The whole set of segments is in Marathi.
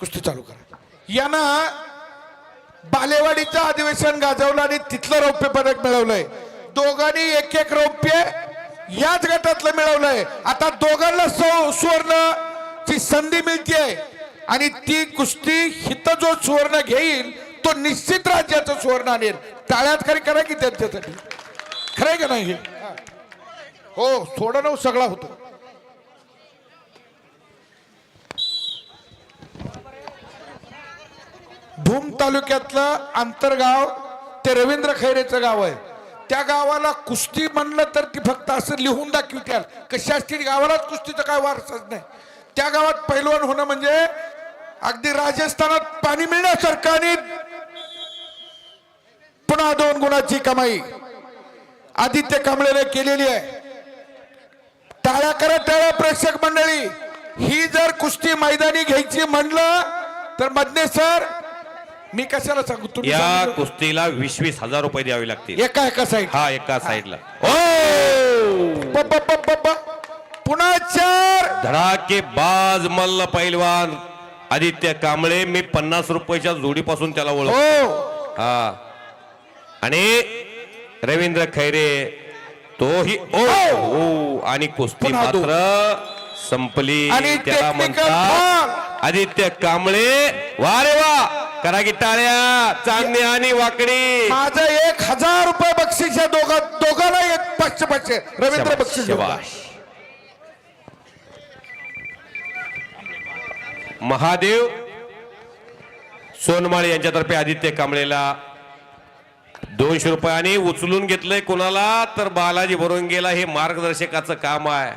कुस्ती चालू करा. यानं बालेवाडीचं अधिवेशन गाजवलं आणि तिथलं रौप्य पदक मिळवलंय. दोघांनी एक एक रौप्य याच गटातलं मिळवलंय. आता दोघांना सौ सुवर्णची संधी मिळते आणि ती कुस्ती हित जो सुवर्ण घेईल तो निश्चित राज्याचं सुवर्ण आणेल. टाळ्यात खरी करा की त्यांच्यासाठी. खरंय का नाही हे? हो थोडं नऊ हो, सगळा होतो. भूम तालुक्यातलं आंतरगाव ते रवींद्र खैरेचं गाव आहे. त्या गावाला कुस्ती म्हणलं तर ती फक्त असं लिहून दाखवित्याल कशा असतील गावालाच कुस्तीचं काय वारसाच नाही. त्या गावात पैलवान होणं म्हणजे अगदी राजस्थानात पाणी मिळण्यासारखं आणि पुन्हा दोन गुणाची कमाई. आदित्य कांबळेने केलेली आहे. टाळ्या करा टाळ्या प्रेक्षक मंडळी. ही जर कुस्ती मैदानी घ्यायची म्हणलं तर मधने सर मी कशाला सांगू? तुम्ही या सांगितलं. कुस्तीला वीस वीस हजार रुपये द्यावे लागतील. एका एका साईड हा एका साईडला पुन्हा चार. धडाके बाज मल्ल पैलवान आदित्य कांबळे मी पन्नास रुपयाच्या जोडीपासून त्याला ओळख हो. हा. आणि रवींद्र खैरे तोही ओ ओ आणि कुस्ती पुन्हा दोन. मात्र संपली. आणि त्याला म्हणतात आदित्य कांबळे. वा रे वा. करा की टाळ्या चांदणी आणि वाकडी. माझं एक हजार रुपये बक्षीस या दोघा दोघांना एक पाचशे पाचशे रवींद्र बक्षीस. शबाश. महादेव सोनमाळे यांच्यातर्फे आदित्य कांबळेला दोनशे रुपयाने उचलून घेतलंय कोणाला? तर बालाजी भरून गेला हे मार्गदर्शकाचं काम आहे.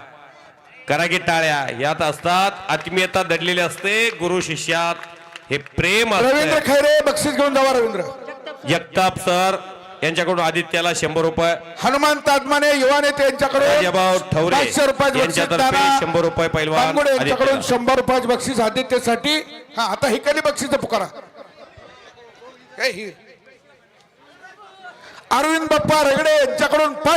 करा की टाळ्या यात असतात आत्मीयता दडलेली असते गुरु शिष्यात हे प्रेम रवींद्र खैरे बक्षीस घेऊन जावा रवींद्र जगताप सर यांच्याकडून आदित्याला शंभर रुपये हनुमान ताजमाने युवा नेते यांच्याकडून यांच्यातर्फे दादा. शंभर रुपये पैलवान यांच्याकडून. शंभर रुपयाचं बक्षीस आदित्यसाठी हा आता हिकाली बक्षीस पुकारा हे ही. अरविंद बाप्पा रगडे यांच्याकडून पाच